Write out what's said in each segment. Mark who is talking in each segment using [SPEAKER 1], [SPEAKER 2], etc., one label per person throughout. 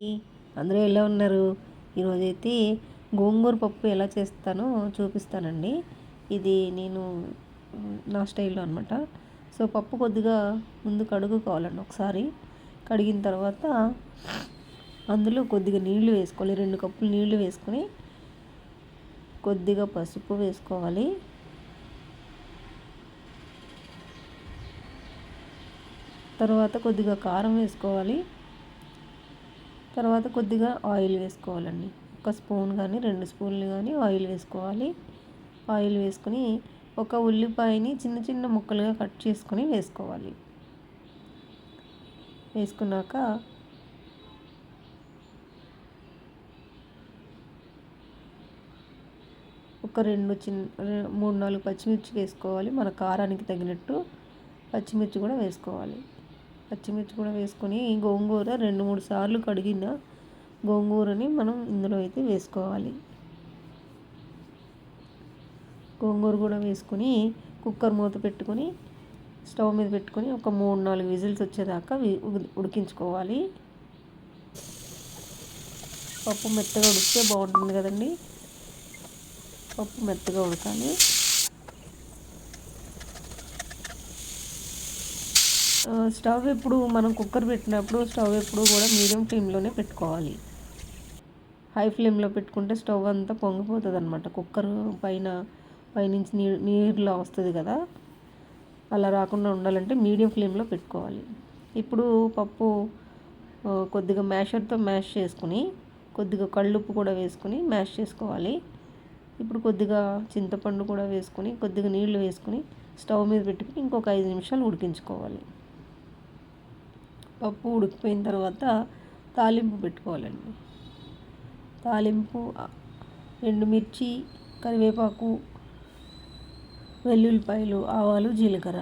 [SPEAKER 1] అందరూ ఎలా ఉన్నారు? ఈరోజైతే గోంగూర పప్పు ఎలా చేస్తానో చూపిస్తానండి. ఇది నేను నా స్టైల్లో అనమాట సో పప్పు కొద్దిగా ముందు కడుగుకోవాలండి ఒకసారి. కడిగిన తర్వాత అందులో కొద్దిగా నీళ్ళు వేసుకోవాలి. రెండు కప్పులు నీళ్ళు వేసుకొని కొద్దిగా పసుపు వేసుకోవాలి. తర్వాత కొద్దిగా కారం వేసుకోవాలి. తర్వాత కొద్దిగా ఆయిల్ వేసుకోవాలండి. ఒక స్పూన్ కానీ రెండు స్పూన్లు కానీ ఆయిల్ వేసుకోవాలి. ఆయిల్ వేసుకొని ఒక ఉల్లిపాయని చిన్న చిన్న ముక్కలుగా కట్ చేసుకొని వేసుకోవాలి. వేసుకున్నాక ఒక రెండు చిన్న మూడు నాలుగు పచ్చిమిర్చి వేసుకోవాలి. మన కారానికి తగినట్టు పచ్చిమిర్చి కూడా వేసుకోవాలి. పచ్చిమిర్చి కూడా వేసుకొని గోంగూర రెండు మూడు సార్లు కడిగిన గోంగూరని మనం ఇందులో అయితే వేసుకోవాలి. గోంగూర కూడా వేసుకొని కుక్కర్ మూత పెట్టుకొని స్టవ్ మీద పెట్టుకొని ఒక మూడు నాలుగు విజిల్స్ వచ్చేదాకా ఉడికించుకోవాలి. పప్పు మెత్తగా ఉడికితే బాగుంటుంది కదండి. పప్పు మెత్తగా ఉడకాలి. స్టవ్ ఎప్పుడు మనం కుక్కర్ పెట్టినప్పుడు స్టవ్ ఎప్పుడు కూడా మీడియం ఫ్లేమ్లోనే పెట్టుకోవాలి. హై ఫ్లేమ్లో పెట్టుకుంటే స్టవ్ అంతా పొంగిపోతుంది అనమాట కుక్కర్ పైన పైనుంచి నీ నీరులా వస్తుంది కదా. అలా రాకుండా ఉండాలంటే మీడియం ఫ్లేమ్లో పెట్టుకోవాలి. ఇప్పుడు పప్పు కొద్దిగా మ్యాషర్తో మ్యాష్ చేసుకుని కొద్దిగా కళ్ళుప్పు కూడా వేసుకుని మ్యాష్ చేసుకోవాలి. ఇప్పుడు కొద్దిగా చింతపండు కూడా వేసుకొని కొద్దిగా నీళ్ళు వేసుకొని స్టవ్ మీద పెట్టుకుని ఇంకొక ఐదు నిమిషాలు ఉడికించుకోవాలి. పప్పు ఉడికిపోయిన తర్వాత తాలింపు పెట్టుకోవాలండి. తాలింపు ఎండుమిర్చి కరివేపాకు వెల్లుల్లిపాయలు ఆవాలు జీలకర్ర.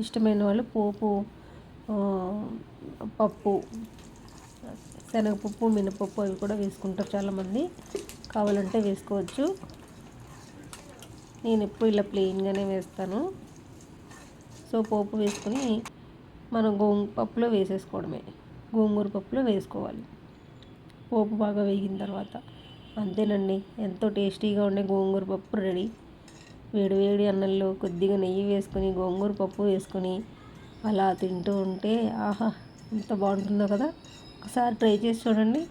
[SPEAKER 1] ఇష్టమైన వాళ్ళు పోపు పప్పు శనగపప్పు మినపప్పు అవి కూడా వేసుకుంటారు చాలామంది. కావాలంటే వేసుకోవచ్చు. నేను ఎప్పుడు ఇలా ప్లెయిన్గానే వేస్తాను. సో పోపు వేసుకొని మనం గోంగూర పప్పులో వేసేసుకోవడమే. గోంగూర పప్పులో వేసుకోవాలి. పోపు బాగా వేగిన తర్వాత అంతేనండి ఎంతో టేస్టీగా ఉండే గోంగూర పప్పు రెడీ. వేడి వేడి అన్నంలో కొద్దిగా నెయ్యి వేసుకొని గోంగూర పప్పు వేసుకొని అలా తింటూ ఉంటే ఆహా ఎంత బాగుంటుందో కదా. ఒకసారి ట్రై చేసి చూడండి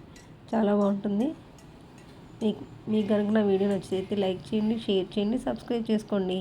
[SPEAKER 1] చాలా బాగుంటుంది. మీకు మీకు కనుక నా వీడియో నచ్చితే లైక్ చేయండి షేర్ చేయండి సబ్స్క్రైబ్ చేసుకోండి.